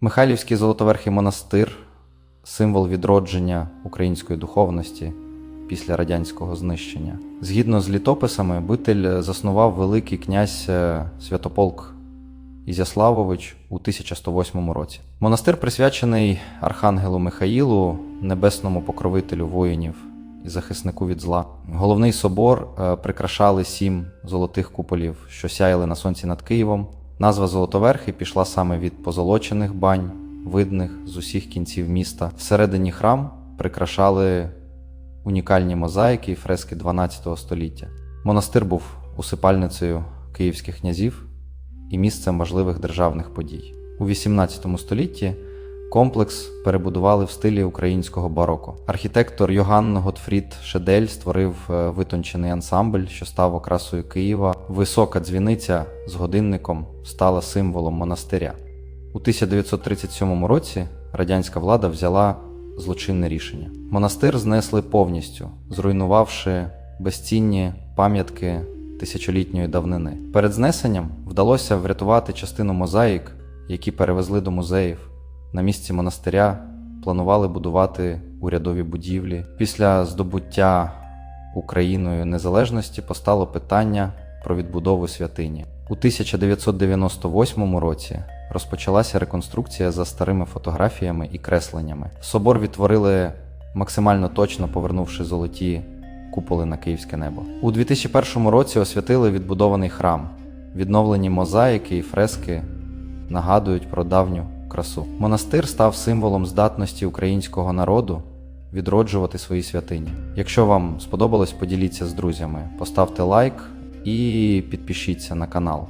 Михайлівський Золотоверхий монастир символ відродження української духовності після радянського знищення. Згідно з літописами, Битель заснував Великий князь е, Святополк Ізяславович у 1108 році. Монастир присвячений Архангелу Михаїлу, небесному покровителю воїнів і захиснику від зла. Головний собор е, прикрашали сім золотих куполів, що сяяли на сонці над Києвом. Назва Золотоверхи пішла саме від позолочених бань, видних з усіх кінців міста. Всередині храм прикрашали унікальні мозаїки і фрески 12 століття. Монастир був усипальницею київських князів і місцем важливих державних подій. У 18 столітті комплекс перебудували в стилі українського бароко. Архітектор Йоганн Готфрід Шедель створив е, витончений ансамбль, що став окрасою Києва. Висока дзвіниця з годинником стала символом монастиря. У 1937 році радянська влада взяла злочинне рішення. Монастир знесли повністю, зруйнувавши безцінні пам'ятки тисячолітньої давнини. Перед знесенням вдалося врятувати частину мозаїк, які перевезли до музеїв. На місці монастиря планували будувати урядові будівлі. Після здобуття Україною незалежності постало питання про відбудову святині. У 1998 році розпочалася реконструкція за старими фотографіями і кресленнями. Собор відтворили максимально точно повернувши золоті куполи на київське небо. У 2001 році освятили відбудований храм. Відновлені мозаїки і фрески нагадують про давню красу. Монастир став символом здатності українського народу відроджувати свої святині. Якщо вам сподобалось, поділіться з друзями, поставте лайк і підпишіться на канал.